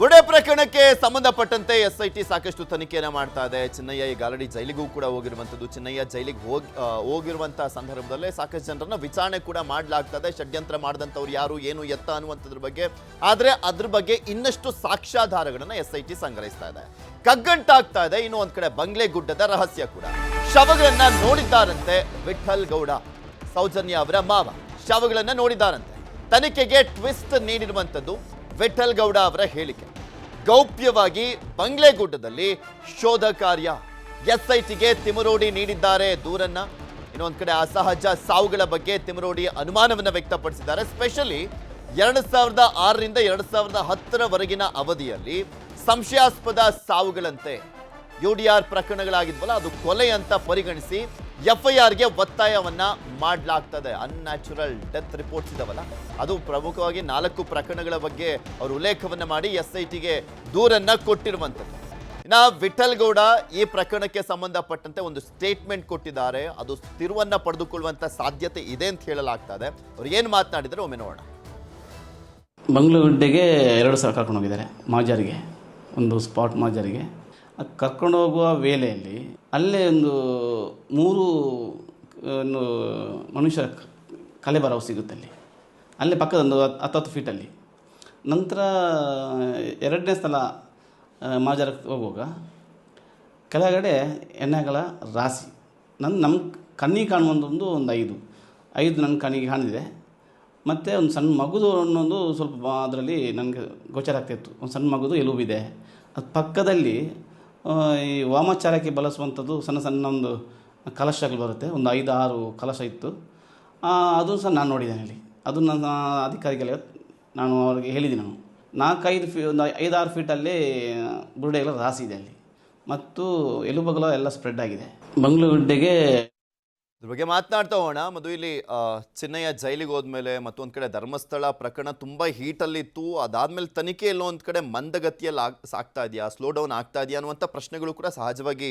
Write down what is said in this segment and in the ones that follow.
ಬುಡೆ ಪ್ರಕರಣಕ್ಕೆ ಸಂಬಂಧಪಟ್ಟಂತೆ S I T ಸಾಕಷ್ಟು ತನಿಖೆಯನ್ನು ಮಾಡ್ತಾ ಇದೆ. ಚಿನ್ನಯ್ಯ ಈಗ ಆಲ್ರೆಡಿ ಜೈಲಿಗೂ ಕೂಡ ಹೋಗಿರುವಂಥದ್ದು. ಚಿನ್ನಯ್ಯ ಜೈಲಿಗೆ ಹೋಗಿ ಹೋಗಿರುವಂತಹ ಸಂದರ್ಭದಲ್ಲೇ ಸಾಕಷ್ಟು ಜನರನ್ನ ವಿಚಾರಣೆ ಕೂಡ ಮಾಡಲಾಗ್ತದೆ. ಷಡ್ಯಂತ್ರ ಮಾಡಿದಂಥವ್ರು ಯಾರು, ಏನು ಎತ್ತ ಅನ್ನುವಂಥದ್ರ ಬಗ್ಗೆ. ಆದರೆ ಅದ್ರ ಬಗ್ಗೆ ಇನ್ನಷ್ಟು ಸಾಕ್ಷ್ಯಾಧಾರಗಳನ್ನ ಎಸ್ ಐ ಟಿ ಸಂಗ್ರಹಿಸ್ತಾ ಇದೆ. ಕಗ್ಗಂಟಾಗ್ತಾ ಇದೆ. ಇನ್ನು ಒಂದ್ ಕಡೆ ಬಂಗ್ಲೆ ಗುಡ್ಡದ ರಹಸ್ಯ ಕೂಡ. ಶವಗಳನ್ನ ನೋಡಿದ್ದಾರಂತೆ ವಿಠಲ್ ಗೌಡ, ಸೌಜನ್ಯ ಅವರ ಮಾವ. ಶವಗಳನ್ನ ನೋಡಿದ್ದಾರಂತೆ. ತನಿಖೆಗೆ ಟ್ವಿಸ್ಟ್ ನೀಡಿರುವಂಥದ್ದು. ವಿಠಲ್ ಗೌಡ ಅವರ ಹೇಳಿಕೆ. ಗೌಪ್ಯವಾಗಿ ಬಂಗ್ಲೆಗುಡ್ಡದಲ್ಲಿ ಶೋಧ ಕಾರ್ಯ. ಎಸ್ಐಟಿಗೆ ತಿಮರೋಡಿ ನೀಡಿದ್ದಾರೆ ದೂರನ್ನ. ಇನ್ನೊಂದು ಕಡೆ ಅಸಹಜ ಸಾವುಗಳ ಬಗ್ಗೆ ತಿಮರೋಡಿ ಅನುಮಾನವನ್ನು ವ್ಯಕ್ತಪಡಿಸಿದ್ದಾರೆ. ಸ್ಪೆಷಲಿ ಎರಡು ಸಾವಿರದ ಆರರಿಂದ ಎರಡು ಸಾವಿರದ ಹತ್ತರವರೆಗಿನ ಅವಧಿಯಲ್ಲಿ ಸಂಶಯಾಸ್ಪದ ಸಾವುಗಳಂತೆ ಯು ಡಿ ಆರ್ ಪ್ರಕರಣಗಳಾಗಿದ್ವಲ್ಲ, ಅದು ಕೊಲೆ ಅಂತ ಪರಿಗಣಿಸಿ ಎಫ್ಐಆರ್ಗೆ ಒತ್ತಾಯವನ್ನ ಮಾಡಲಾಗ್ತದೆ. ಅನ್ಯಾಚುರಲ್ ಡೆತ್ ರಿಪೋರ್ಟ್ಸ್ ಇದಾವಲ್ಲ? ಅದು ಪ್ರಮುಖವಾಗಿ ನಾಲ್ಕು ಪ್ರಕರಣಗಳ ಬಗ್ಗೆ ಅವರು ಉಲ್ಲೇಖವನ್ನ ಮಾಡಿ ಎಸ್ ಐ ಟಿಗೆ ದೂರನ್ನ ಕೊಟ್ಟಿರುವಂಥದ್ದು ಇನ್ನು ವಿಠಲ್ ಈ ಪ್ರಕರಣಕ್ಕೆ ಸಂಬಂಧಪಟ್ಟಂತೆ ಒಂದು ಸ್ಟೇಟ್ಮೆಂಟ್ ಕೊಟ್ಟಿದ್ದಾರೆ. ಅದು ತಿರುವನ್ನ ಪಡೆದುಕೊಳ್ಳುವಂತ ಸಾಧ್ಯತೆ ಇದೆ ಅಂತ ಹೇಳಲಾಗ್ತದೆ. ಅವ್ರು ಏನು ಮಾತನಾಡಿದ್ರೆ ಒಮ್ಮೆ ನೋಡೋಣ. ಮಂಗಳೂರುಡ್ಡೆಗೆ ಎರಡು ಸಾವಿರ ಕರ್ಕೊಂಡು ಹೋಗಿದ್ದಾರೆ. ಮಾಜಾರಿಗೆ. ಒಂದು ಸ್ಪಾಟ್ ಮಾಜಾರಿಗೆ. ಕರ್ಕೊಂಡು ಹೋಗುವ ವೇಳೆಯಲ್ಲಿ ಅಲ್ಲೇ ಒಂದು ಮೂರು ಒಂದು ಮನುಷ್ಯ ಕಲೆ ಬರವು ಸಿಗುತ್ತೆ ಅಲ್ಲಿ. ಅಲ್ಲೇ ಪಕ್ಕದೊಂದು ಹತ್ತು ಹತ್ತು ಫೀಟಲ್ಲಿ ನಂತರ, ಎರಡನೇ ಸಲ ಮಾಜರ ಹೋಗುವಾಗ ಕೆಳಗಡೆ ಎಣ್ಣೆಗಳ ರಾಶಿ. ನನ್ನ ನಮ್ಮ ಕಣ್ಣಿಗೆ ಕಾಣುವಂಥದ್ದು ಒಂದು ಐದು. ಐದು ನನ್ನ ಕಣ್ಣಿಗೆ ಕಾಣಿದೆ. ಮತ್ತು ಒಂದು ಸಣ್ಣ ಮಗುದು ಅನ್ನೋದು ಸ್ವಲ್ಪ ಅದರಲ್ಲಿ ನನಗೆ ಗೋಚರ ಆಗ್ತಿತ್ತು. ಒಂದು ಸಣ್ಣ ಮಗುದು ಎಲುಬಿದೆ. ಅದು ಪಕ್ಕದಲ್ಲಿ ಈ ವಾಮಾಚಾರಕ್ಕೆ ಬಳಸುವಂಥದ್ದು ಸಣ್ಣ ಸಣ್ಣ ಒಂದು ಕಲಶಗಳು ಬರುತ್ತೆ. ಒಂದು ಐದು ಆರು ಕಲಶ ಇತ್ತು. ಅದು ಸಹ ನಾನು ನೋಡಿದ್ದೇನೆ ಅಲ್ಲಿ. ಅದು ನನ್ನ ಅಧಿಕಾರಿಗಳಿಗೆ ನಾನು ಅವರಿಗೆ ಹೇಳಿದ್ದೀನಿ ನಾನು. ನಾಲ್ಕೈದು ಫೀ, ಒಂದು ಐದಾರು ಫೀಟಲ್ಲಿ ಬುರುಡೆಗಳ ರಾಸಿ ಇದೆ ಅಲ್ಲಿ. ಮತ್ತು ಎಲುಬಗಲು ಎಲ್ಲ ಸ್ಪ್ರೆಡ್ ಆಗಿದೆ. ಮಂಗಳೂರುಡ್ಡೆಗೆ ಇದ್ರ ಬಗ್ಗೆ ಮಾತನಾಡ್ತಾ ಹೋಗೋಣ. ಮತ್ತು ಇಲ್ಲಿ ಚಿನ್ನಯ್ಯ ಜೈಲಿಗೆ ಹೋದ್ಮೇಲೆ ಮತ್ತೊಂದು ಕಡೆ ಧರ್ಮಸ್ಥಳ ಪ್ರಕರಣ ತುಂಬಾ ಹೀಟಲ್ಲಿತ್ತು. ಅದಾದ್ಮೇಲೆ ತನಿಖೆ ಎಲ್ಲೋ ಒಂದು ಕಡೆ ಮಂದಗತಿಯಲ್ಲಿ ಆಗ್ ಸಾಗ್ತಾ ಇದೆಯಾ? ಸ್ಲೋ ಡೌನ್ ಆಗ್ತಾ ಇದೆಯಾ? ಅನ್ನುವಂಥ ಪ್ರಶ್ನೆಗಳು ಕೂಡ ಸಹಜವಾಗಿ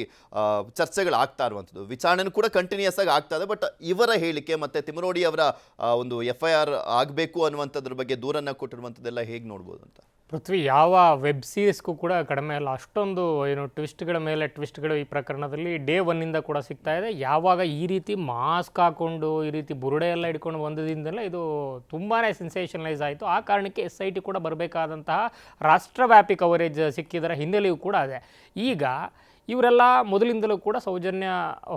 ಚರ್ಚೆಗಳು ಆಗ್ತಾ ಇರುವಂಥದ್ದು. ವಿಚಾರಣೆನೂ ಕೂಡ ಕಂಟಿನ್ಯೂಸ್ ಆಗಿ ಆಗ್ತಾ ಇದೆ. ಬಟ್ ಇವರ ಹೇಳಿಕೆ ಮತ್ತೆ ತಿಮರೋಡಿ ಅವರ ಒಂದು ಎಫ್ ಐ ಆರ್ ಆಗಬೇಕು ಅನ್ನುವಂಥದ್ರ ಬಗ್ಗೆ ದೂರನ್ನ ಕೊಟ್ಟಿರುವಂಥದ್ದೆಲ್ಲ ಹೇಗೆ ನೋಡ್ಬೋದು ಅಂತ? ಪೃಥ್ವಿ, ಯಾವ ವೆಬ್ ಸೀರೀಸ್ಗೂ ಕೂಡ ಕಡಿಮೆ ಅಲ್ಲ. ಅಷ್ಟೊಂದು, ಏನು ಟ್ವಿಸ್ಟ್ಗಳ ಮೇಲೆ ಟ್ವಿಸ್ಟ್ಗಳು ಈ ಪ್ರಕರಣದಲ್ಲಿ ಡೇ ಒನ್ನಿಂದ ಕೂಡ ಸಿಗ್ತಾ ಇದೆ. ಯಾವಾಗ ಈ ರೀತಿ ಮಾಸ್ಕ್ ಹಾಕೊಂಡು, ಈ ರೀತಿ ಬುರುಡೆ ಎಲ್ಲ ಹಿಡ್ಕೊಂಡು ಬಂದದಿಂದಲೇ ಇದು ತುಂಬಾ ಸೆನ್ಸೇಷನಲೈಸ್ ಆಯಿತು. ಆ ಕಾರಣಕ್ಕೆ ಎಸ್ ಐ ಟಿ ಕೂಡ ಬರಬೇಕಾದಂತಹ ರಾಷ್ಟ್ರವ್ಯಾಪಿ ಕವರೇಜ್ ಸಿಕ್ಕಿದರ ಹಿನ್ನೆಲೆಯೂ ಕೂಡ ಇದೆ ಈಗ ಇವರೆಲ್ಲ ಮೊದಲಿಂದಲೂ ಕೂಡ ಸೌಜನ್ಯ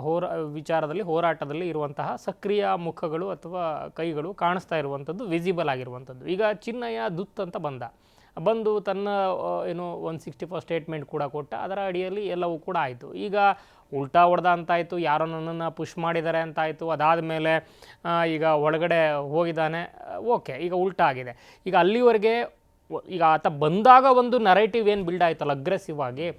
ಹೋರ, ವಿಚಾರದಲ್ಲಿ, ಹೋರಾಟದಲ್ಲಿ ಇರುವಂತಹ ಸಕ್ರಿಯ ಮುಖಗಳು ಅಥವಾ ಕೈಗಳು ಕಾಣಿಸ್ತಾ ಇರುವಂಥದ್ದು ವಿಸಿಬಲ್ ಆಗಿರುವಂಥದ್ದು. ಈಗ ಚಿನ್ನಯ್ಯ ದುತ್ ಅಂತ ಬಂದ. ಬಂದು ತನ್ನ ಏನು ಒನ್ ಸಿಕ್ಸ್ಟಿ ಫೋರ್ ಸ್ಟೇಟ್ಮೆಂಟ್ ಕೂಡ ಕೊಟ್ಟ. ಅದರ ಅಡಿಯಲ್ಲಿ ಎಲ್ಲವೂ ಕೂಡ ಆಯಿತು. ಈಗ ಉಲ್ಟಾ ಹೊಡೆದ ಅಂತಾಯಿತು, ಯಾರೋ ನನ್ನನ್ನು ಪುಷ್ ಮಾಡಿದ್ದಾರೆ ಅಂತಾಯಿತು. ಅದಾದ ಮೇಲೆ ಈಗ ಒಳಗಡೆ ಹೋಗಿದ್ದಾನೆ. ಓಕೆ, ಈಗ ಉಲ್ಟಾ ಆಗಿದೆ. ಈಗ ಅಲ್ಲಿವರೆಗೆ ಈಗ ಆತ ಬಂದಾಗ ಒಂದು ನರೇಟಿವ್ ಏನು ಬಿಲ್ಡ್ ಆಯ್ತಲ್ಲ ಅಗ್ರೆಸಿವ್ ಆಗಿ.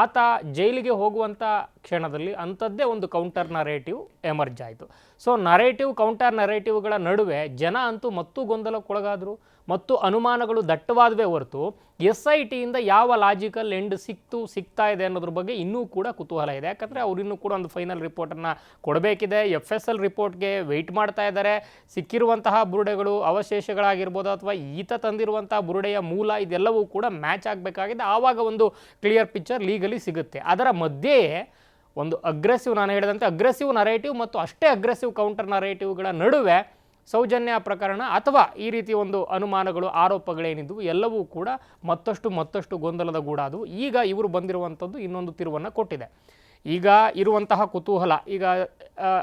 ಆತ ಜೈಲಿಗೆ ಹೋಗುವಂಥ ಕ್ಷಣದಲ್ಲಿ ಅಂಥದ್ದೇ ಒಂದು ಕೌಂಟರ್ ನರೇಟಿವ್ ಎಮರ್ಜ್ ಆಯಿತು. ಸೊ ನರೇಟಿವ್ ಕೌಂಟರ್ ನರೇಟಿವ್ಗಳ ನಡುವೆ ಜನ ಅಂತೂ ಮತ್ತೂ ಗೊಂದಲಕ್ಕೊಳಗಾದರು. ಮತ್ತು ಅನುಮಾನಗಳು ದಟ್ಟವಾದವೇ ಹೊರತು ಎಸ್ ಐ ಟಿಯಿಂದ ಯಾವ ಲಾಜಿಕಲ್ ಎಂಡ್ ಸಿಕ್ತು ಸಿಗ್ತಾ ಇದೆ ಅನ್ನೋದ್ರ ಬಗ್ಗೆ ಇನ್ನೂ ಕೂಡ ಕುತೂಹಲ ಇದೆ. ಯಾಕಂದರೆ ಅವ್ರು ಇನ್ನೂ ಕೂಡ ಒಂದು ಫೈನಲ್ ರಿಪೋರ್ಟನ್ನು ಕೊಡಬೇಕಿದೆ. ಎಫ್ ಎಸ್ ಎಲ್ ರಿಪೋರ್ಟ್ಗೆ ವೆಯ್ಟ್ ಮಾಡ್ತಾ ಇದ್ದಾರೆ ಸಿಕ್ಕಿರುವಂತಹ ಬುರುಡೆಗಳು, ಅವಶೇಷಗಳಾಗಿರ್ಬೋದು ಅಥವಾ ಈತ ತಂದಿರುವಂತಹ ಬುರುಡೆಯ ಮೂಲ ಇದೆಲ್ಲವೂ ಕೂಡ ಮ್ಯಾಚ್ ಆಗಬೇಕಾಗಿದೆ. ಆವಾಗ ಒಂದು ಕ್ಲಿಯರ್ ಪಿಕ್ಚರ್ ಲೀಗಲಿ ಸಿಗುತ್ತೆ. ಅದರ ಮಧ್ಯೆಯೇ ಒಂದು ಅಗ್ರೆಸಿವ್ ನಾನು ಹೇಳಿದಂತೆ ಅಗ್ರೆಸಿವ್ ನರೇಟಿವ್ ಮತ್ತು ಅಷ್ಟೇ ಅಗ್ರೆಸಿವ್ ಕೌಂಟರ್ ನರೇಟಿವ್ಗಳ ನಡುವೆ ಸೌಜನ್ಯ ಪ್ರಕರಣ ಅಥವಾ ಈ ರೀತಿ ಒಂದು ಅನುಮಾನಗಳು ಆರೋಪಗಳೇನಿದ್ವು ಎಲ್ಲವೂ ಕೂಡ ಮತ್ತಷ್ಟು ಮತ್ತಷ್ಟು ಗೊಂದಲದ ಗೂಡಾದವು. ಈಗ ಇವರು ಬಂದಿರುವಂಥದ್ದು ಇನ್ನೊಂದು ತಿರುವನ್ನು ಕೊಟ್ಟಿದೆ. ಈಗ ಇರುವಂತಹ ಕುತೂಹಲ ಈಗ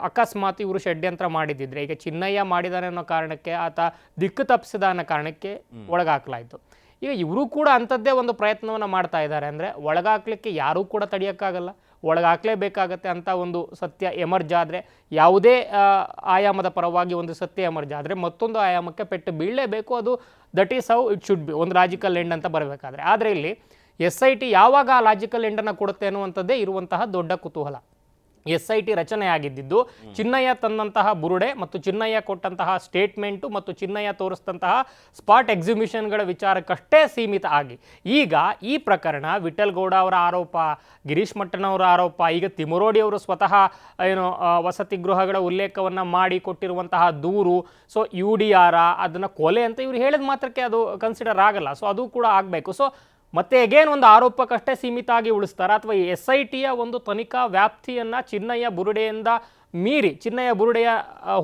ಅಕಸ್ಮಾತ್ ಇವರು ಷಡ್ಯಂತ್ರ ಮಾಡಿದ್ದಿದ್ರೆ ಈಗ ಚಿನ್ನಯ್ಯ ಮಾಡಿದಾನೆ ಅನ್ನೋ ಕಾರಣಕ್ಕೆ ಆತ ದಿಕ್ಕು ತಪ್ಪಿಸಿದ ಅನ್ನೋ ಕಾರಣಕ್ಕೆ ಒಳಗಾಕಲಾಯಿತು. ಈಗ ಇವರು ಕೂಡ ಅಂಥದ್ದೇ ಒಂದು ಪ್ರಯತ್ನವನ್ನು ಮಾಡ್ತಾ ಇದ್ದಾರೆ ಅಂದರೆ ಒಳಗಾಕ್ಲಿಕ್ಕೆ ಯಾರೂ ಕೂಡ ತಡೆಯೋಕ್ಕಾಗಲ್ಲ. ಒಳಗಾಕಲೇಬೇಕಾಗತ್ತೆ ಅಂತ ಒಂದು ಸತ್ಯ ಎಮರ್ಜ್ ಆದರೆ, ಯಾವುದೇ ಆಯಾಮದ ಪರವಾಗಿ ಒಂದು ಸತ್ಯ ಎಮರ್ಜ್ ಆದರೆ ಮತ್ತೊಂದು ಆಯಾಮಕ್ಕೆ ಪೆಟ್ಟು ಬೀಳಲೇಬೇಕು. ಅದು that is how it should be ಒಂದು ಲಾಜಿಕಲ್ ಎಂಡ್ ಅಂತ ಬರಬೇಕಾದ್ರೆ. ಆದರೆ ಇಲ್ಲಿ ಎಸ್ ಐ ಟಿ ಯಾವಾಗ ಆ ಲಾಜಿಕಲ್ ಎಂಡನ್ನು ಕೊಡುತ್ತೆ ಅನ್ನುವಂಥದ್ದೇ ಇರುವಂತಹ ದೊಡ್ಡ ಕುತೂಹಲ. ಎಸ್ ಐ ಟಿ ರಚನೆಯಾಗಿದ್ದು ಚಿನ್ನಯ್ಯ ತಂದಂತಹ ಬುರುಡೆ ಮತ್ತು ಚಿನ್ನಯ್ಯ ಕೊಟ್ಟಂತಹ ಸ್ಟೇಟ್ಮೆಂಟು ಮತ್ತು ಚಿನ್ನಯ್ಯ ತೋರಿಸಿದಂತಹ ಸ್ಪಾಟ್ ಎಕ್ಸಿಬಿಷನ್ಗಳ ವಿಚಾರಕ್ಕಷ್ಟೇ ಸೀಮಿತ ಆಗಿ. ಈಗ ಈ ಪ್ರಕರಣ ವಿಠಲ್ ಗೌಡ ಅವರ ಆರೋಪ, ಗಿರೀಶ್ ಮಟ್ಟನವರ ಆರೋಪ, ಈಗ ತಿಮರೋಡಿ ಅವರು ಸ್ವತಃ, ಏನು ವಸತಿ ಗೃಹಗಳ ಉಲ್ಲೇಖವನ್ನು ಮಾಡಿ ಕೊಟ್ಟಿರುವಂತಹ ದೂರು, ಸೊ, ಯು ಡಿ ಆರ, ಅದನ್ನು ಕೊಲೆ ಅಂತ ಇವ್ರು ಹೇಳಿದ ಮಾತ್ರಕ್ಕೆ ಅದು ಕನ್ಸಿಡರ್ ಆಗಲ್ಲ. ಸೊ, ಅದು ಕೂಡ ಆಗಬೇಕು. ಸೊ ಮತ್ತೆ ಎಗೇನ್ ಒಂದು ಆರೋಪಕ್ಕಷ್ಟೇ ಸೀಮಿತ ಆಗಿ ಉಳಿಸ್ತಾರೆ. ಅಥವಾ ಎಸ್ ಐ ಟಿಯ ಒಂದು ತನಿಖಾ ವ್ಯಾಪ್ತಿಯನ್ನು ಚಿನ್ನಯ್ಯ ಬುರುಡೆಯಿಂದ ಮೀರಿ, ಚಿನ್ನಯ್ಯ ಬುರುಡೆಯ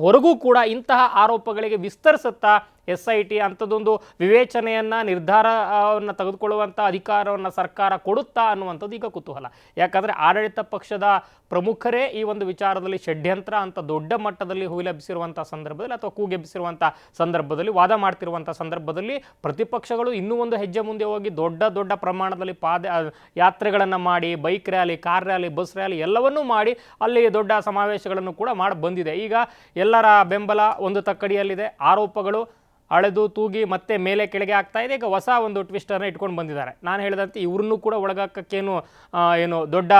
ಹೊರಗೂ ಕೂಡ ಇಂತಹ ಆರೋಪಗಳಿಗೆ ವಿಸ್ತರಿಸುತ್ತಾ ಎಸ್ ಐ ಟಿ ಅಂಥದ್ದೊಂದು ವಿವೇಚನೆಯನ್ನು, ನಿರ್ಧಾರವನ್ನು ತೆಗೆದುಕೊಳ್ಳುವಂಥ ಅಧಿಕಾರವನ್ನು ಸರ್ಕಾರ ಕೊಡುತ್ತಾ ಅನ್ನುವಂಥದ್ದು ಈಗ ಕುತೂಹಲ. ಯಾಕಂದರೆ ಆಡಳಿತ ಪಕ್ಷದ ಪ್ರಮುಖರೇ ಈ ಒಂದು ವಿಚಾರದಲ್ಲಿ ಷಡ್ಯಂತ್ರ ಅಂತ ದೊಡ್ಡ ಮಟ್ಟದಲ್ಲಿ ಹುಯಿಲೆಬ್ಬಿಸಿರುವಂಥ ಸಂದರ್ಭದಲ್ಲಿ ಅಥವಾ ಕೂಗೆಬ್ಬಿಸಿರುವಂಥ ಸಂದರ್ಭದಲ್ಲಿ, ವಾದ ಮಾಡ್ತಿರುವಂಥ ಸಂದರ್ಭದಲ್ಲಿ ಪ್ರತಿಪಕ್ಷಗಳು ಇನ್ನೂ ಒಂದು ಹೆಜ್ಜೆ ಮುಂದೆ ಹೋಗಿ ದೊಡ್ಡ ದೊಡ್ಡ ಪ್ರಮಾಣದಲ್ಲಿ ಪಾದ ಯಾತ್ರೆಗಳನ್ನು ಮಾಡಿ, bike rally, car rally, bus rally ಎಲ್ಲವನ್ನೂ ಮಾಡಿ ಅಲ್ಲಿ ದೊಡ್ಡ ಸಮಾವೇಶಗಳನ್ನು ಕೂಡ ಮಾಡಿ ಬಂದಿದೆ. ಈಗ ಎಲ್ಲರ ಬೆಂಬಲ ಒಂದು ತಕ್ಕಡಿಯಲ್ಲಿದೆ. ಆರೋಪಗಳು ಅಳೆದು ತೂಗಿ ಮತ್ತೆ ಮೇಲೆ ಕೆಳಗೆ ಆಗ್ತಾ ಇದೆ. ಈಗ ಹೊಸ ಒಂದು ಟ್ವಿಸ್ಟನ್ನು ಇಟ್ಕೊಂಡು ಬಂದಿದ್ದಾರೆ. ನಾನು ಹೇಳಿದಂತೆ ಇವ್ರನ್ನೂ ಕೂಡ ಒಳಗಾಕಕ್ಕೇನು ಏನು ದೊಡ್ಡ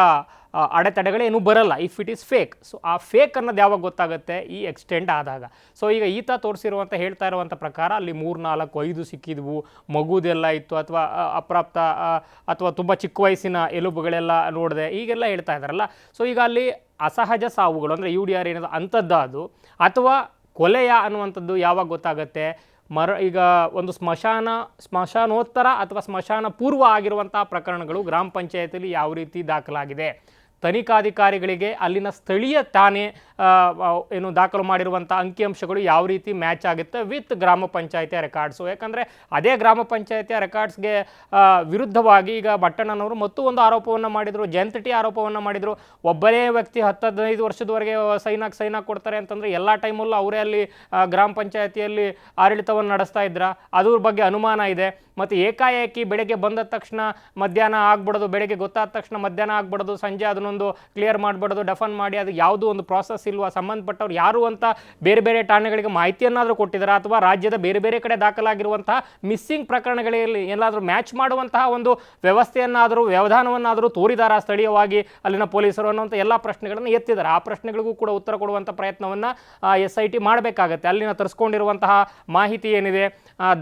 ಅಡೆತಡೆಗಳೇನು ಬರಲ್ಲ. If it is fake so ಆ ಫೇಕ್ ಅನ್ನೋದು ಯಾವಾಗ ಗೊತ್ತಾಗುತ್ತೆ? ಈ ಎಕ್ಸ್ಟೆಂಡ್ ಆದಾಗ. ಸೊ ಈಗ ಈತ ತೋರಿಸಿರುವಂಥ ಹೇಳ್ತಾ ಇರುವಂಥ ಪ್ರಕಾರ ಅಲ್ಲಿ ಮೂರು, ನಾಲ್ಕು, ಐದು ಸಿಕ್ಕಿದ್ವು. ಮಗುದೆಲ್ಲ ಇತ್ತು ಅಥವಾ ಅಪ್ರಾಪ್ತ ಅಥವಾ ತುಂಬ ಚಿಕ್ಕ ವಯಸ್ಸಿನ ಎಲುಬುಗಳೆಲ್ಲ ನೋಡಿದೆ. ಈಗೆಲ್ಲ ಹೇಳ್ತಾ ಇದ್ದಾರಲ್ಲ. ಸೊ ಈಗ ಅಲ್ಲಿ ಅಸಹಜ ಸಾವುಗಳು ಅಂದರೆ ಯು ಡಿ ಆರ್ ಏನದು ಅಥವಾ ಕೊಲೆಯ ಅನ್ನುವಂಥದ್ದು ಯಾವಾಗ ಗೊತ್ತಾಗುತ್ತೆ? ಮರ, ಈಗ ಒಂದು ಸ್ಮಶಾನ, ಸ್ಮಶಾನೋತ್ತರ ಅಥವಾ ಸ್ಮಶಾನ ಪೂರ್ವ ಆಗಿರುವಂಥ ಪ್ರಕರಣಗಳು ಗ್ರಾಮ ಪಂಚಾಯತಿಯಲ್ಲಿ ಯಾವ ರೀತಿ ದಾಖಲಾಗಿದೆ? ತನಿಖಾಧಿಕಾರಿಗಳಿಗೆ ಅಲ್ಲಿನ ಸ್ಥಳೀಯ ಠಾಣೆ ಏನು ದಾಖಲು ಮಾಡಿರುವಂಥ ಅಂಕಿಅಂಶಗಳು ಯಾವ ರೀತಿ ಮ್ಯಾಚ್ ಆಗುತ್ತೆ ವಿತ್ ಗ್ರಾಮ ಪಂಚಾಯತಿಯ ರೆಕಾರ್ಡ್ಸು. ಯಾಕಂದರೆ ಅದೇ ಗ್ರಾಮ ಪಂಚಾಯತಿಯ ರೆಕಾರ್ಡ್ಸ್ಗೆ ವಿರುದ್ಧವಾಗಿ ಈಗ ಬಟ್ಟಣ್ಣನವರು ಮತ್ತು ಒಂದು ಆರೋಪವನ್ನು ಮಾಡಿದರು ಜಯಂತಟಿ ಆರೋಪವನ್ನು ಮಾಡಿದರು. ಒಬ್ಬನೇ ವ್ಯಕ್ತಿ ಹತ್ತು ಹದಿನೈದು ವರ್ಷದವರೆಗೆ ಸೈನಾಗಿ ಸೈನಾಗಿ ಕೊಡ್ತಾರೆ ಅಂತಂದರೆ ಎಲ್ಲ ಟೈಮಲ್ಲೂ ಅವರೇ ಅಲ್ಲಿ ಗ್ರಾಮ ಪಂಚಾಯತಿಯಲ್ಲಿ ಆಡಳಿತವನ್ನು ನಡೆಸ್ತಾ ಇದ್ರ. ಅದ್ರ ಬಗ್ಗೆ ಅನುಮಾನ ಇದೆ. ಮತ್ತು ಏಕಾಏಕಿ ಬೆಳಗ್ಗೆ ಬಂದ ತಕ್ಷಣ ಮಧ್ಯಾಹ್ನ ಆಗ್ಬಿಡೋದು, ಬೆಳಗ್ಗೆ ಗೊತ್ತಾದ ತಕ್ಷಣ ಮಧ್ಯಾಹ್ನ ಆಗ್ಬಿಡೋದು, ಸಂಜೆ ಅದನ್ನೊಂದು ಕ್ಲಿಯರ್ ಮಾಡಬಾರ್ದು ಡಫನ್ ಮಾಡಿ, ಅದು ಯಾವುದೂ ಒಂದು ಪ್ರಾಸೆಸ್ ಇಲ್ವಾ, ಸಂಬಂಧಪಟ್ಟವ್ರು ಯಾರು ಅಂತ ಬೇರೆ ಬೇರೆ ಠಾಣೆಗಳಿಗೆ ಮಾಹಿತಿಯನ್ನಾದರೂ ಕೊಟ್ಟಿದ್ದಾರೆ ಅಥವಾ ರಾಜ್ಯದ ಬೇರೆ ಬೇರೆ ಕಡೆ ದಾಖಲಾಗಿರುವಂತಹ ಮಿಸ್ಸಿಂಗ್ ಪ್ರಕರಣಗಳಲ್ಲಿ ಏನಾದರೂ ಮ್ಯಾಚ್ ಮಾಡುವಂತಹ ಒಂದು ವ್ಯವಸ್ಥೆಯನ್ನಾದರೂ, ವ್ಯವಧಾನವನ್ನಾದರೂ ತೋರಿದಾರ ಸ್ಥಳೀಯವಾಗಿ ಅಲ್ಲಿನ ಪೊಲೀಸರು ಅನ್ನುವಂಥ ಎಲ್ಲ ಪ್ರಶ್ನೆಗಳನ್ನು ಎತ್ತಿದ್ದಾರೆ ಆ ಪ್ರಶ್ನೆಗಳಿಗೂ ಕೂಡ ಉತ್ತರ ಕೊಡುವಂಥ ಪ್ರಯತ್ನವನ್ನು ಎಸ್ ಐ ಟಿ ಮಾಡಬೇಕಾಗತ್ತೆ. ಅಲ್ಲಿನ ತರಿಸ್ಕೊಂಡಿರುವಂತಹ ಮಾಹಿತಿ ಏನಿದೆ?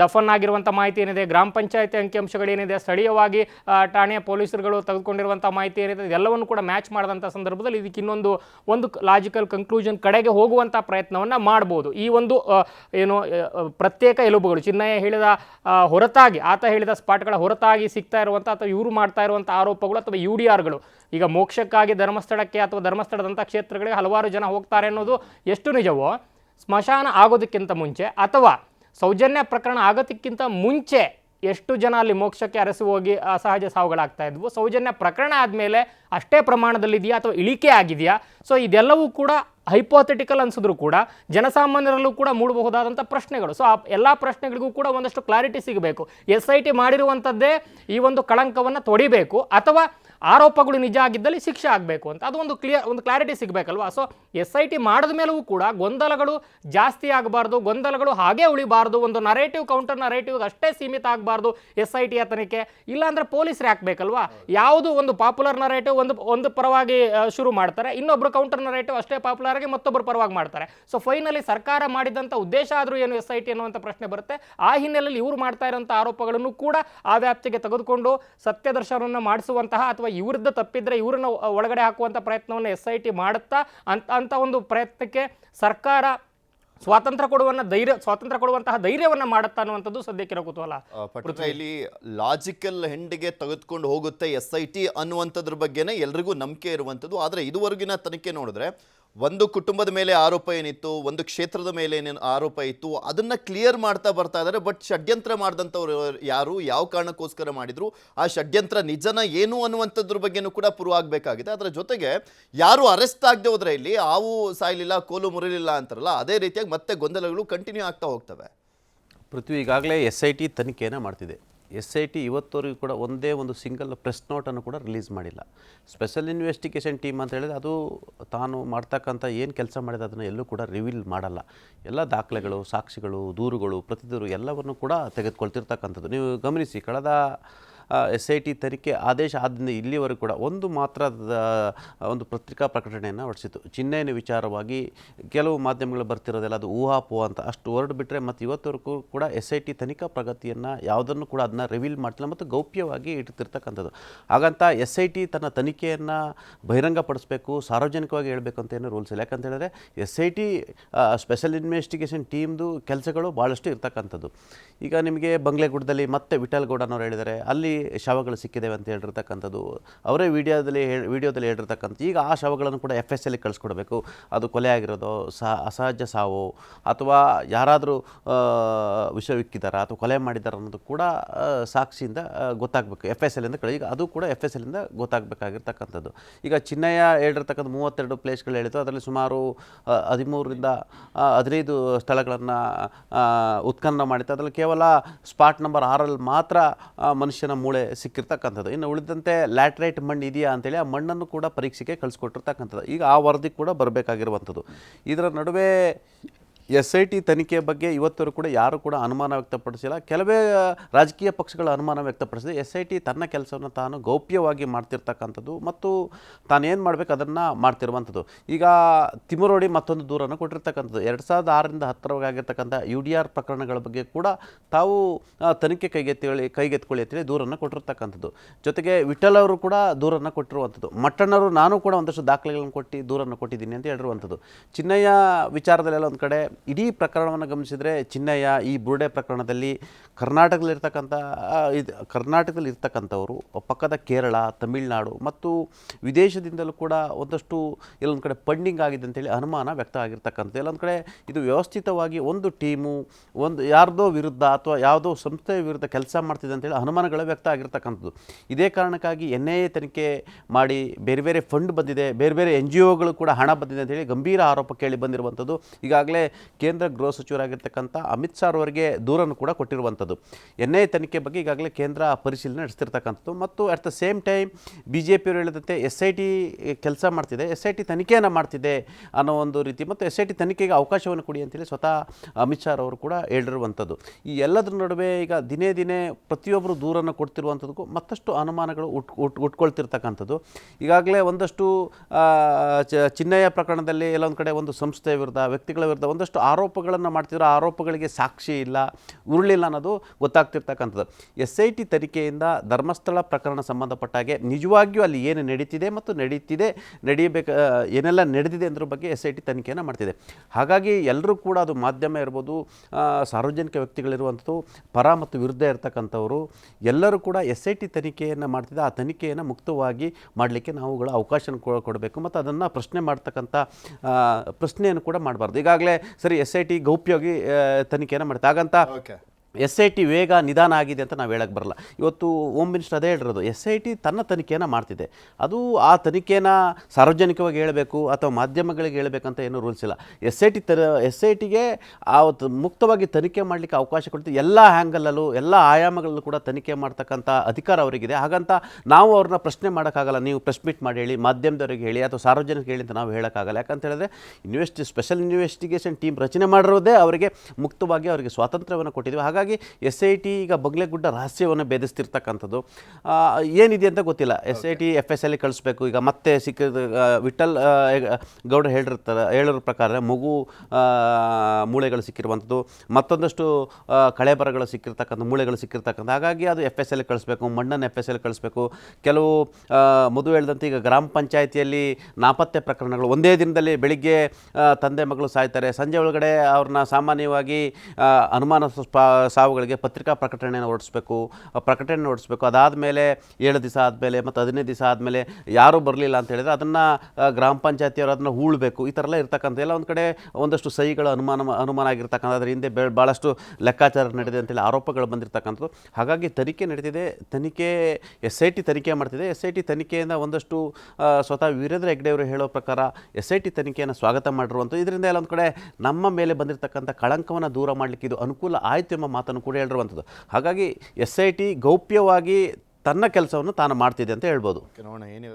ದಫನ್ ಆಗಿರುವಂಥ ಮಾಹಿತಿ ಏನಿದೆ? ಗ್ರಾಮ ಪಂಚಾಯತಿ ಅಂಕಿಅಂಶಗಳೇನಿದೆ? ಸ್ಥಳೀಯವಾಗಿ ಠಾಣೆಯ ಪೊಲೀಸರುಗಳು ತೆಗೆದುಕೊಂಡಿರುವಂಥ ಮಾಹಿತಿ ಏನಿದೆ? ಎಲ್ಲವನ್ನು ಕೂಡ ಮ್ಯಾಚ್ ಮಾಡಿದಂಥ ಸಂದರ್ಭದಲ್ಲಿ ಇದಕ್ಕೆ ಇನ್ನೊಂದು ಒಂದು ಲಾಜಿಕಲ್ ಕನ್ಕ್ಲೂಷನ್ ಕಡೆಗೆ ಹೋಗುವಂಥ ಪ್ರಯತ್ನವನ್ನು ಮಾಡ್ಬೋದು. ಈ ಒಂದು ಏನು ಪ್ರತ್ಯೇಕ ಎಲುಬುಗಳು, ಚಿನ್ನಯ್ಯ ಹೇಳಿದ ಹೊರತಾಗಿ, ಆತ ಹೇಳಿದ ಸ್ಪಾಟ್ಗಳ ಹೊರತಾಗಿ ಸಿಗ್ತಾ ಇರುವಂಥ ಅಥವಾ ಇವರು ಮಾಡ್ತಾ ಇರುವಂಥ ಆರೋಪಗಳು ಅಥವಾ ಯು ಡಿ ಆರ್ಗಳು ಈಗ ಮೋಕ್ಷಕ್ಕಾಗಿ ಧರ್ಮಸ್ಥಳಕ್ಕೆ ಅಥವಾ ಧರ್ಮಸ್ಥಳದಂಥ ಕ್ಷೇತ್ರಗಳಿಗೆ ಹಲವಾರು ಜನ ಹೋಗ್ತಾರೆ ಅನ್ನೋದು ಎಷ್ಟು ನಿಜವೋ, ಸ್ಮಶಾನ ಆಗೋದಕ್ಕಿಂತ ಮುಂಚೆ ಅಥವಾ ಸೌಜನ್ಯ ಪ್ರಕರಣ ಆಗೋದಕ್ಕಿಂತ ಮುಂಚೆ ಎಷ್ಟು ಜನ ಅಲ್ಲಿ ಮೋಕ್ಷಕ್ಕೆ ಅರಸಿ ಹೋಗಿ ಅಸಹಜ ಸಾವುಗಳಾಗ್ತಾ ಇದ್ವು. ಸೌಜನ್ಯ ಪ್ರಕರಣ ಆದಮೇಲೆ ಅಷ್ಟೇ ಪ್ರಮಾಣದಲ್ಲಿದೆಯಾ ಅಥವಾ ಇಳಿಕೆ ಆಗಿದೆಯಾ? ಸೊ ಇದೆಲ್ಲವೂ ಕೂಡ ಹೈಪೋಥೆಟಿಕಲ್ ಅನ್ಸಿದ್ರು ಕೂಡ ಜನಸಾಮಾನ್ಯರಲ್ಲೂ ಕೂಡ ಮೂಡಬಹುದಾದಂಥ ಪ್ರಶ್ನೆಗಳು. ಸೊ ಆ ಎಲ್ಲ ಪ್ರಶ್ನೆಗಳಿಗೂ ಕೂಡ ಒಂದಷ್ಟು ಕ್ಲಾರಿಟಿ ಸಿಗಬೇಕು. ಎಸ್ ಐ ಟಿ ಮಾಡಿರುವಂಥದ್ದೇ ಈ ಒಂದು ಕಳಂಕವನ್ನು ತೊಡಿಬೇಕು ಅಥವಾ ಆರೋಪಗಳು ನಿಜ ಆಗಿದ್ದಲ್ಲಿ ಶಿಕ್ಷೆ ಆಗಬೇಕು ಅಂತ. ಅದು ಒಂದು ಕ್ಲಿಯರ್ ಒಂದು ಕ್ಲಾರಿಟಿ ಸಿಗಬೇಕಲ್ವಾ? ಸೊ ಎಸ್ ಐ ಟಿ ಮಾಡಿದ ಮೇಲೂ ಕೂಡ ಗೊಂದಲಗಳು ಜಾಸ್ತಿ ಆಗಬಾರ್ದು, ಗೊಂದಲಗಳು ಹಾಗೆ ಉಳಿಬಾರ್ದು, ಒಂದು ನರೇಟಿವ್ ಕೌಂಟರ್ ನರೇಟಿವ್ಗೆ ಅಷ್ಟೇ ಸೀಮಿತ ಆಗಬಾರ್ದು ಎಸ್ ಐ ಟಿ ತನಿಖೆ ಇಲ್ಲಾಂದರೆ ಪೊಲೀಸರು ಹಾಕ್ಬೇಕಲ್ವಾ ಯಾವುದು ಒಂದು ಪಾಪ್ಯುಲರ್ ನರೇಟಿವ್ ಒಂದು ಒಂದು ಪರವಾಗಿ ಶುರು ಮಾಡ್ತಾರೆ ಇನ್ನೊಬ್ಬರು ಕೌಂಟರ್ ನರೇಟಿವ್ ಅಷ್ಟೇ ಪಾಪ್ಯುಲರ್ ಆಗಿ ಮತ್ತೊಬ್ಬರು ಪರವಾಗಿ ಮಾಡ್ತಾರೆ. ಸೊ ಫೈನಲಿ ಸರ್ಕಾರ ಮಾಡಿದಂಥ ಉದ್ದೇಶ ಆದರೂ ಏನು ಎಸ್ ಐ ಟಿ ಅನ್ನುವಂಥ ಪ್ರಶ್ನೆ ಬರುತ್ತೆ. ಆ ಹಿನ್ನೆಲೆಯಲ್ಲಿ ಇವರು ಮಾಡ್ತಾ ಇರೋಂಥ ಆರೋಪಗಳನ್ನು ಕೂಡ ಆ ವ್ಯಾಪ್ತಿಗೆ ತೆಗೆದುಕೊಂಡು ಸತ್ಯದರ್ಶನವನ್ನು ಮಾಡಿಸುವಂತಹ ಅಥವಾ ಇವ್ರದ್ದು ತಪ್ಪಿದ್ರೆ ಇವರನ್ನ ಒಳಗಡೆ ಹಾಕುವಂಥ ಪ್ರಯತ್ನವನ್ನು ಎಸ್ ಐ ಟಿ ಮಾಡುತ್ತಾ ಅಂತ ಅಂತ ಒಂದು ಪ್ರಯತ್ನಕ್ಕೆ ಸರ್ಕಾರ ಸ್ವಾತಂತ್ರ್ಯ ಕೊಡುವನ್ನ ಧೈರ್ಯ, ಸ್ವಾತಂತ್ರ್ಯ ಕೊಡುವಂತಹ ಧೈರ್ಯವನ್ನ ಮಾಡುತ್ತಾ ಅನ್ನುವಂಥದ್ದು ಸದ್ಯಕ್ಕಿರೋ ಕುತೂಹಲ. ಇಲ್ಲಿ ಲಾಜಿಕಲ್ ಹೆಂಡಿಗೆ ತೆಗೆದುಕೊಂಡು ಹೋಗುತ್ತೆ ಎಸ್ ಐ ಟಿ ಅನ್ನುವಂಥದ್ರ ಬಗ್ಗೆನೇ ಎಲ್ರಿಗೂ ನಂಬಿಕೆ ಇರುವಂಥದ್ದು. ಆದರೆ ಇದುವರೆಗಿನ ತನಿಖೆ ನೋಡಿದ್ರೆ ಒಂದು ಕುಟುಂಬದ ಮೇಲೆ ಆರೋಪ ಏನಿತ್ತು, ಒಂದು ಕ್ಷೇತ್ರದ ಮೇಲೆ ಏನೇನು ಆರೋಪ ಇತ್ತು, ಅದನ್ನು ಕ್ಲಿಯರ್ ಮಾಡ್ತಾ ಬರ್ತಾ ಇದ್ದಾರೆ ಬಟ್ ಷಡ್ಯಂತ್ರ ಮಾಡಿದಂಥವ್ರು ಯಾರು, ಯಾವ ಕಾರಣಕ್ಕೋಸ್ಕರ ಮಾಡಿದ್ರು, ಆ ಷಡ್ಯಂತ್ರ ನಿಜನ ಏನು ಅನ್ನುವಂಥದ್ರ ಬಗ್ಗೆನೂ ಕೂಡ ಪ್ರೂವ್ ಆಗಬೇಕಾಗಿದೆ. ಅದರ ಜೊತೆಗೆ ಯಾರು ಅರೆಸ್ಟ್ ಆಗದೆ ಹೋದ್ರೆ ಇಲ್ಲಿ ಆವು ಸಾಯ್ಲಿಲ್ಲ, ಕೋಲು ಮುರಿಲಿಲ್ಲ ಅಂತಾರಲ್ಲ, ಅದೇ ರೀತಿಯಾಗಿ ಮತ್ತೆ ಗೊಂದಲಗಳು ಕಂಟಿನ್ಯೂ ಆಗ್ತಾ ಹೋಗ್ತವೆ. ಪೃಥ್ವಿ ಈಗಾಗಲೇ ಎಸ್ ಐ ಟಿ ತನಿಖೆಯನ್ನು ಮಾಡ್ತಿದೆ. ಎಸ್ ಐ ಟಿ ಇವತ್ತವರೆಗೂ ಕೂಡ ಒಂದೇ ಒಂದು ಸಿಂಗಲ್ ಪ್ರೆಸ್ ನೋಟನ್ನು ಕೂಡ ರಿಲೀಸ್ ಮಾಡಿಲ್ಲ. ಸ್ಪೆಷಲ್ ಇನ್ವೆಸ್ಟಿಗೇಷನ್ ಟೀಮ್ ಅಂತ ಹೇಳಿದ್ರೆ ಅದು ತಾನು ಮಾಡ್ತಕ್ಕಂಥ ಏನು ಕೆಲಸ ಮಾಡಿದೆ ಅದನ್ನು ಎಲ್ಲೂ ಕೂಡ ರಿವೀಲ್ ಮಾಡಲ್ಲ. ಎಲ್ಲ ದಾಖಲೆಗಳು, ಸಾಕ್ಷಿಗಳು, ದೂರುಗಳು, ಪ್ರತಿದೂರು ಎಲ್ಲವನ್ನು ಕೂಡ ತೆಗೆದುಕೊಳ್ತಿರ್ತಕ್ಕಂಥದ್ದು. ನೀವು ಗಮನಿಸಿ, ಕಳೆದ ಎಸ್ ಐ ಟಿ ತನಿಖೆ ಆದೇಶ ಆದ್ದರಿಂದ ಇಲ್ಲಿವರೆಗೂ ಕೂಡ ಒಂದು ಮಾತ್ರ ಒಂದು ಪತ್ರಿಕಾ ಪ್ರಕಟಣೆಯನ್ನು ಹೊರಡಿಸಿತು ಚಿಹ್ನೆಯ ವಿಚಾರವಾಗಿ ಕೆಲವು ಮಾಧ್ಯಮಗಳು ಬರ್ತಿರೋದೆಲ್ಲ ಅದು ಊಹಾಪೋ ಅಂತ. ಅಷ್ಟು ಹೊರಡು ಬಿಟ್ಟರೆ ಮತ್ತು ಇವತ್ತವರೆಗೂ ಕೂಡ ಎಸ್ ಐ ಟಿ ತನಿಖಾ ಪ್ರಗತಿಯನ್ನು ಯಾವುದನ್ನು ಕೂಡ ಅದನ್ನ ರಿವೀಲ್ ಮಾಡ್ತಿಲ್ಲ ಮತ್ತು ಗೌಪ್ಯವಾಗಿ ಇಡ್ತಿರ್ತಕ್ಕಂಥದ್ದು ಹಾಗಂತ ಎಸ್ ಐ ಟಿ ತನ್ನ ತನಿಖೆಯನ್ನು ಬಹಿರಂಗಪಡಿಸಬೇಕು, ಸಾರ್ವಜನಿಕವಾಗಿ ಹೇಳಬೇಕು ಅಂತ ಏನು ರೂಲ್ಸ್ ಇಲ್ಲ. ಯಾಕಂತ ಹೇಳಿದ್ರೆ S I T special investigation ಟೀಮ್ದು ಕೆಲಸಗಳು ಭಾಳಷ್ಟು ಇರ್ತಕ್ಕಂಥದ್ದು. ಈಗ ನಿಮಗೆ ಬಂಗ್ಲೆಗುಡ್ಡದಲ್ಲಿ ಮತ್ತೆ ವಿಠಲ್ ಗೌಡನವ್ರು ಹೇಳಿದ್ದಾರೆ. ಅಲ್ಲಿ ಶವಗಳು ಸಿಕ್ಕಿದ್ದೇವೆ ಅಂತ ಹೇಳಿರ್ತಕ್ಕಂಥದ್ದು. ಅವರೇ ವಿಡಿಯೋದಲ್ಲಿ ಹೇಳಿ ವಿಡಿಯೋದಲ್ಲಿ ಹೇಳಿರ್ತಕ್ಕಂಥ, ಈಗ ಆ ಶವಗಳನ್ನು ಕೂಡ ಎಫ್ ಎಸ್ ಎಲ್ಲಿ ಕಳಿಸ್ಕೊಡ್ಬೇಕು. ಅದು ಕೊಲೆ ಆಗಿರೋದು, ಸಹ, ಅಸಹಜ ಸಾವು, ಅಥವಾ ಯಾರಾದರೂ ವಿಷವಿಕ್ಕಿದಾರ ಅಥವಾ ಕೊಲೆ ಮಾಡಿದಾರ ಅನ್ನೋದು ಕೂಡ ಸಾಕ್ಷಿಯಿಂದ ಗೊತ್ತಾಗಬೇಕು. ಎಫ್ ಎಸ್ ಎಲ್ಲಿಂದ ಕಳಿ ಈಗ ಅದು ಕೂಡ ಎಫ್ ಎಸ್ ಎಲ್ಲಿಂದ ಗೊತ್ತಾಗಬೇಕಾಗಿರ್ತಕ್ಕಂಥದ್ದು. ಈಗ ಚಿನ್ನಯ್ಯ ಹೇಳಿರ್ತಕ್ಕಂಥ ಮೂವತ್ತೆರಡು ಪ್ಲೇಸ್ಗಳು ಹೇಳಿದ್ರು ಅದರಲ್ಲಿ ಸುಮಾರು ಹದಿಮೂರರಿಂದ ಹದಿನೈದು ಸ್ಥಳಗಳನ್ನು ಉತ್ಖನನ ಮಾಡಿತ್ತು. ಅದರಲ್ಲಿ ಕೇವಲ ಸ್ಪಾಟ್ ನಂಬರ್ ಆರಲ್ಲಿ ಮಾತ್ರ ಮನುಷ್ಯನ ಮೂಳೆ ಸಿಕ್ಕಿರ್ತಕ್ಕಂಥದ್ದು. ಇನ್ನು ಉಳಿದಂತೆ ಲ್ಯಾಟ್ರೈಟ್ ಮಣ್ಣು ಇದೆಯಾ ಅಂತೇಳಿ ಆ ಮಣ್ಣನ್ನು ಕೂಡ ಪರೀಕ್ಷೆಗೆ ಕಳಿಸ್ಕೊಟ್ಟಿರ್ತಕ್ಕಂಥದ್ದು. ಈಗ ಆ ವರದಿ ಕೂಡ ಬರಬೇಕಾಗಿರುವಂಥದ್ದು. ಇದರ ನಡುವೆ ಎಸ್ ಐ ಟಿ ತನಿಖೆ ಬಗ್ಗೆ ಇವತ್ತರೂ ಕೂಡ ಯಾರು ಕೂಡ ಅನುಮಾನ ವ್ಯಕ್ತಪಡಿಸಿಲ್ಲ. ಕೆಲವೇ ರಾಜಕೀಯ ಪಕ್ಷಗಳ ಅನುಮಾನ ವ್ಯಕ್ತಪಡಿಸಿದೆ. ಎಸ್ ಐ ಟಿ ತನ್ನ ಕೆಲಸವನ್ನು ತಾನು ಗೌಪ್ಯವಾಗಿ ಮಾಡ್ತಿರ್ತಕ್ಕಂಥದ್ದು ಮತ್ತು ತಾನೇನು ಮಾಡಬೇಕು ಅದನ್ನು ಮಾಡ್ತಿರುವಂಥದ್ದು. ಈಗ ತಿಮರೋಡಿ ಮತ್ತೊಂದು ದೂರನ್ನು ಕೊಟ್ಟಿರ್ತಕ್ಕಂಥದ್ದು. ಎರಡು ಸಾವಿರದ ಆರರಿಂದ ಹತ್ತರವಾಗಿ ಆಗಿರ್ತಕ್ಕಂಥ ಯು ಡಿ ಆರ್ ಪ್ರಕರಣಗಳ ಬಗ್ಗೆ ಕೂಡ ತಾವು ತನಿಖೆ ಕೈಗೆತ್ತಿಕೊಳ್ಳಿ ಕೈಗೆತ್ಕೊಳ್ಳಿ ಅಂತೇಳಿ ದೂರನ್ನು ಕೊಟ್ಟಿರ್ತಕ್ಕಂಥದ್ದು. ಜೊತೆಗೆ ವಿಠಲ್ ಅವರು ಕೂಡ ದೂರನ್ನು ಕೊಟ್ಟಿರುವಂಥದ್ದು. ಮಟ್ಟಣ್ಣರು ನಾನು ಕೂಡ ಒಂದಷ್ಟು ದಾಖಲೆಗಳನ್ನು ಕೊಟ್ಟು ದೂರನ್ನು ಕೊಟ್ಟಿದ್ದೀನಿ ಅಂತ ಹೇಳಿರುವಂಥದ್ದು. ಚಿನ್ನಯ್ಯ ವಿಚಾರದಲ್ಲೆಲ್ಲ ಒಂದು ಕಡೆ ಇಡೀ ಪ್ರಕರಣವನ್ನು ಗಮನಿಸಿದರೆ ಚಿನ್ನಯ್ಯ ಈ ಬುರುಡೆ ಪ್ರಕರಣದಲ್ಲಿ ಕರ್ನಾಟಕದಲ್ಲಿರ್ತಕ್ಕಂಥ ಇದು ಕರ್ನಾಟಕದಲ್ಲಿ ಇರ್ತಕ್ಕಂಥವರು ಪಕ್ಕದ ಕೇರಳ, ತಮಿಳುನಾಡು ಮತ್ತು ವಿದೇಶದಿಂದಲೂ ಕೂಡ ಒಂದಷ್ಟು ಎಲ್ಲೊಂದು ಕಡೆ ಪಂಡಿಂಗ್ ಆಗಿದೆ ಅಂತೇಳಿ ಅನುಮಾನ ವ್ಯಕ್ತ ಆಗಿರ್ತಕ್ಕಂಥ ಎಲ್ಲೊಂದು ಕಡೆ ಇದು ವ್ಯವಸ್ಥಿತವಾಗಿ ಒಂದು ಟೀಮು, ಒಂದು ಯಾರ್ದೋ ವಿರುದ್ಧ ಅಥವಾ ಯಾವುದೋ ಸಂಸ್ಥೆಯ ವಿರುದ್ಧ ಕೆಲಸ ಮಾಡ್ತಿದೆ ಅಂತೇಳಿ ಅನುಮಾನಗಳು ವ್ಯಕ್ತ ಆಗಿರ್ತಕ್ಕಂಥದ್ದು ಇದೇ ಕಾರಣಕ್ಕಾಗಿ ಎನ್ ಐ ಎ ತನಿಖೆ ಮಾಡಿ ಬೇರೆ ಬೇರೆ ಫಂಡ್ ಬಂದಿದೆ, ಬೇರೆ ಬೇರೆ ಎನ್ ಜಿ ಒಗಳು ಕೂಡ ಹಣ ಬಂದಿದೆ ಅಂತೇಳಿ ಗಂಭೀರ ಆರೋಪ ಕೇಳಿ ಬಂದಿರುವಂಥದ್ದು. ಈಗಾಗಲೇ ಕೇಂದ್ರ ಗೃಹ ಸಚಿವರಾಗಿರ್ತಕ್ಕಂಥ ಅಮಿತ್ ಶಾ ಅವರಿಗೆ ದೂರನ್ನು ಕೂಡ ಕೊಟ್ಟಿರುವಂಥದ್ದು. ಎನ್ ಐ ತನಿಖೆ ಬಗ್ಗೆ ಈಗಾಗಲೇ ಕೇಂದ್ರ ಪರಿಶೀಲನೆ ನಡೆಸ್ತಿರ್ತಕ್ಕಂಥದ್ದು. ಮತ್ತು at the same time B J ಪಿಯವರು ಹೇಳಿದಂತೆ ಎಸ್ ಐ ಟಿ ಕೆಲಸ ಮಾಡ್ತಿದೆ, ಎಸ್ ಐ ಟಿ ತನಿಖೆಯನ್ನು ಮಾಡ್ತಿದೆ ಅನ್ನೋ ಒಂದು ರೀತಿ ಮತ್ತು ಎಸ್ ಐ ಟಿ ತನಿಖೆಗೆ ಅವಕಾಶವನ್ನು ಕೊಡಿ ಅಂತೇಳಿ ಸ್ವತಃ ಅಮಿತ್ ಶಾ ಅವರು ಕೂಡ ಹೇಳಿರುವಂಥದ್ದು. ಈ ಎಲ್ಲದರ ನಡುವೆ ಈಗ ದಿನೇ ದಿನೇ ಪ್ರತಿಯೊಬ್ಬರು ದೂರನ್ನು ಕೊಡ್ತಿರುವಂಥದ್ದಕ್ಕೂ ಮತ್ತಷ್ಟು ಅನುಮಾನಗಳು ಉಟ್ ಉಟ್, ಉಟ್ಕೊಳ್ತಿರ್ತಕ್ಕಂಥದ್ದು. ಈಗಾಗಲೇ ಒಂದಷ್ಟು ಚಿನ್ನಯ್ಯ ಪ್ರಕರಣದಲ್ಲಿ ಎಲ್ಲೊಂದು ಕಡೆ ಒಂದು ಸಂಸ್ಥೆ ವಿರುದ್ಧ, ವ್ಯಕ್ತಿಗಳ ವಿರುದ್ಧ ಒಂದಷ್ಟು ಆರೋಪಗಳನ್ನು ಮಾಡ್ತಿದ್ರು ಆರೋಪಗಳಿಗೆ ಸಾಕ್ಷಿ ಇಲ್ಲ, ಉರುಳಿಲ್ಲ ಅನ್ನೋದು ಗೊತ್ತಾಗ್ತಿರ್ತಕ್ಕಂಥದ್ದು. ಎಸ್ ಐ ಟಿ ತನಿಖೆಯಿಂದ ಧರ್ಮಸ್ಥಳ ಪ್ರಕರಣ ಸಂಬಂಧಪಟ್ಟ ಹಾಗೆ ನಿಜವಾಗಿಯೂ ಅಲ್ಲಿ ಏನು ನಡೀತಿದೆ ಮತ್ತು ನಡೀತಿದೆ ನಡೆಯಬೇಕು ಏನೆಲ್ಲ ನಡೆದಿದೆ ಅಂದ್ರ ಬಗ್ಗೆ ಎಸ್ ಐ ಟಿ ತನಿಖೆಯನ್ನು ಮಾಡ್ತಿದೆ. ಹಾಗಾಗಿ ಎಲ್ಲರೂ ಕೂಡ ಅದು ಮಾಧ್ಯಮ ಇರ್ಬೋದು ಸಾರ್ವಜನಿಕ ವ್ಯಕ್ತಿಗಳಿರುವಂಥದ್ದು, ಪರ ಮತ್ತು ವಿರುದ್ಧ ಇರ್ತಕ್ಕಂಥವರು, ಎಲ್ಲರೂ ಕೂಡ ಎಸ್ ಐ ಟಿ ತನಿಖೆಯನ್ನು ಮಾಡ್ತಿದ್ದೆ ಆ ತನಿಖೆಯನ್ನು ಮುಕ್ತವಾಗಿ ಮಾಡಲಿಕ್ಕೆ ನಾವುಗಳು ಅವಕಾಶ ಕೊಡಬೇಕು ಮತ್ತು ಅದನ್ನು ಪ್ರಶ್ನೆ ಮಾಡ್ತಕ್ಕಂಥ ಪ್ರಶ್ನೆಯನ್ನು ಕೂಡ ಮಾಡಬಾರ್ದು. ಈಗಾಗಲೇ ಸರಿ ಎಸ್ ಐ ಟಿ ಗೌಪ್ಯವಾಗಿ ತನಿಖೆಯನ್ನು ಮಾಡುತ್ತೆ ಹಾಗಂತ ಎಸ್ ಐ ಟಿ ವೇಗ ನಿಧಾನ ಆಗಿದೆ ಅಂತ ನಾವು ಹೇಳಕ್ಕೆ ಬರಲ್ಲ. ಇವತ್ತು ಹೋಮ್ ಮಿನಿಸ್ಟರ್ ಅದೇ ಹೇಳಿರೋದು, ಎಸ್ ಐ ಟಿ ತನ್ನ ತನಿಖೆಯನ್ನು ಮಾಡ್ತಿದೆ. ಅದು ಆ ತನಿಖೆನ ಸಾರ್ವಜನಿಕವಾಗಿ ಹೇಳಬೇಕು ಅಥವಾ ಮಾಧ್ಯಮಗಳಿಗೆ ಹೇಳಬೇಕಂತ ಏನೂ ರೂಲ್ಸ್ ಇಲ್ಲ. ಎಸ್ ಐ ಟಿ ತರ, ಎಸ್ ಐ ಟಿಗೆ ಆವತ್ತು ಮುಕ್ತವಾಗಿ ತನಿಖೆ ಮಾಡಲಿಕ್ಕೆ ಅವಕಾಶ ಕೊಡ್ತೀವಿ ಎಲ್ಲ ಹ್ಯಾಂಗಲಲ್ಲೂ ಎಲ್ಲ ಆಯಾಮಗಳಲ್ಲೂ ಕೂಡ ತನಿಖೆ ಮಾಡ್ತಕ್ಕಂಥ ಅಧಿಕಾರ ಅವರಿಗಿದೆ. ಹಾಗಂತ ನಾವು ಅವ್ರನ್ನ ಪ್ರಶ್ನೆ ಮಾಡೋಕ್ಕಾಗಲ್ಲ. ನೀವು ಪ್ರೆಸ್ ಮೀಟ್ ಮಾಡಿ ಹೇಳಿ, ಮಾಧ್ಯಮದವರಿಗೆ ಹೇಳಿ ಅಥವಾ ಸಾರ್ವಜನಿಕ ಹೇಳಿ ಅಂತ ನಾವು ಹೇಳೋಕ್ಕಾಗಲ್ಲ. ಯಾಕಂತ ಹೇಳಿದ್ರೆ ಇನ್ವೆಸ್ಟಿ ಸ್ಪೆಷಲ್ ಇನ್ವೆಸ್ಟಿಗೇಷನ್ ಟೀಮ್ ರಚನೆ ಮಾಡಿರೋದೇ ಅವರಿಗೆ ಮುಕ್ತವಾಗಿ ಅವರಿಗೆ ಸ್ವಾತಂತ್ರ್ಯವನ್ನು ಕೊಟ್ಟಿದ್ದೀವಿ. ಹಾಗಾಗಿ ಎಸ್ ಐ ಟಿ ಈಗ ಬಗ್ಲೆಗುಡ್ಡ ರಹಸ್ಯವನ್ನು ಭೇದಿಸ್ತಿರ್ತಕ್ಕಂಥದ್ದು. ಏನಿದೆ ಅಂತ ಗೊತ್ತಿಲ್ಲ. S I T F S ಎಲ್ಲಿ ಕಳಿಸ್ಬೇಕು. ಈಗ ಮತ್ತೆ ಸಿಕ್ಕ ವಿಠಲ್ ಗೌಡ ಹೇಳಿರ್ತಾರೆ ಹೇಳಿರೋ ಪ್ರಕಾರ ಮಗು ಮೂಳೆಗಳು ಸಿಕ್ಕಿರುವಂಥದ್ದು. ಮತ್ತೊಂದಷ್ಟು ಕಳೆಬರಗಳು ಸಿಕ್ಕಿರ್ತಕ್ಕಂಥ ಮೂಳೆಗಳು ಸಿಕ್ಕಿರ್ತಕ್ಕಂಥ. ಹಾಗಾಗಿ ಅದು ಎಫ್ ಎಸ್ ಎಲ್ ಕಳಿಸ್ಬೇಕು ಮಣ್ಣನ್ನು ಎಫ್ ಎಸ್ ಎಲ್ ಕಳಿಸ್ಬೇಕು. ಕೆಲವು ಮದುವೆ ಹೇಳಿದಂತೆ ಈಗ ಗ್ರಾಮ ಪಂಚಾಯಿತಿಯಲ್ಲಿ ನಾಪತ್ತೆ ಪ್ರಕರಣಗಳು. ಒಂದೇ ದಿನದಲ್ಲಿ ಬೆಳಿಗ್ಗೆ ತಂದೆ ಮಗಳು ಸಾಯ್ತಾರೆ. ಸಂಜೆ ಒಳಗಡೆ ಅವ್ರನ್ನ ಸಾಮಾನ್ಯವಾಗಿ ಅನುಮಾನ ಅನುಮಾನಾಸ್ಪದ ಸಾವುಗಳಿಗೆ ಪತ್ರಿಕಾ ಪ್ರಕಟಣೆಯನ್ನು ಹೊರಡಿಸ್ಬೇಕು ಪ್ರಕಟಣೆ ಹೊರಡಿಸ್ಬೇಕು. ಅದಾದಮೇಲೆ ಏಳು ದಿವಸ ಆದಮೇಲೆ ಮತ್ತು ಹದಿನೈದು ದಿವಸ ಆದಮೇಲೆ ಯಾರೂ ಬರಲಿಲ್ಲ ಅಂತ ಹೇಳಿದ್ರೆ ಅದನ್ನು ಗ್ರಾಮ ಪಂಚಾಯತಿಯವರು ಅದನ್ನು ಹೂಳಬೇಕು. ಈ ಥರ ಎಲ್ಲ ಇರ್ತಕ್ಕಂಥ ಎಲ್ಲ ಒಂದು ಕಡೆ ಒಂದಷ್ಟು ಸಹಿಗಳು ಅನುಮಾನ ಅನುಮಾನ ಆಗಿರ್ತಕ್ಕಂಥ, ಅದರ ಹಿಂದೆ ಬೆ ಭಾಳಷ್ಟು ಲೆಕ್ಕಾಚಾರ ನಡೆದಿದೆ ಅಂತೇಳಿ ಆರೋಪಗಳು ಬಂದಿರತಕ್ಕಂಥದ್ದು. ಹಾಗಾಗಿ ತನಿಖೆ ನಡೀತಿದೆ. ತನಿಖೆ, ಎಸ್ ಐ ಟಿ ತನಿಖೆ ಮಾಡ್ತಿದೆ. ಎಸ್ ಐ ಟಿ ತನಿಖೆಯಿಂದ ಒಂದಷ್ಟು ಸ್ವತಃ ವೀರೇಂದ್ರ ಹೆಗ್ಡೆಯವರು ಹೇಳೋ ಪ್ರಕಾರ ಎಸ್ ಐ ಟಿ ತನಿಖೆಯನ್ನು ಸ್ವಾಗತ ಮಾಡಿರುವಂಥದ್ದು. ಇದರಿಂದ ಎಲ್ಲ ಒಂದು ಕಡೆ ನಮ್ಮ ಮೇಲೆ ಬಂದಿರತಕ್ಕಂಥ ಕಳಂಕವನ್ನು ದೂರ ಮಾಡಲಿಕ್ಕೆ ಇದು ಅನುಕೂಲ ಆಯಿತು ಎಂಬ ಮಾತನ್ನು ಕೂಡ ಹೇಳಿರುವಂಥದ್ದು. ಹಾಗಾಗಿ ಎಸ್ ಐ ಟಿ ಗೌಪ್ಯವಾಗಿ ತನ್ನ ಕೆಲಸವನ್ನು ತಾನು ಮಾಡ್ತಿದೆ ಅಂತ ಹೇಳ್ಬೋದು. ಏನೇ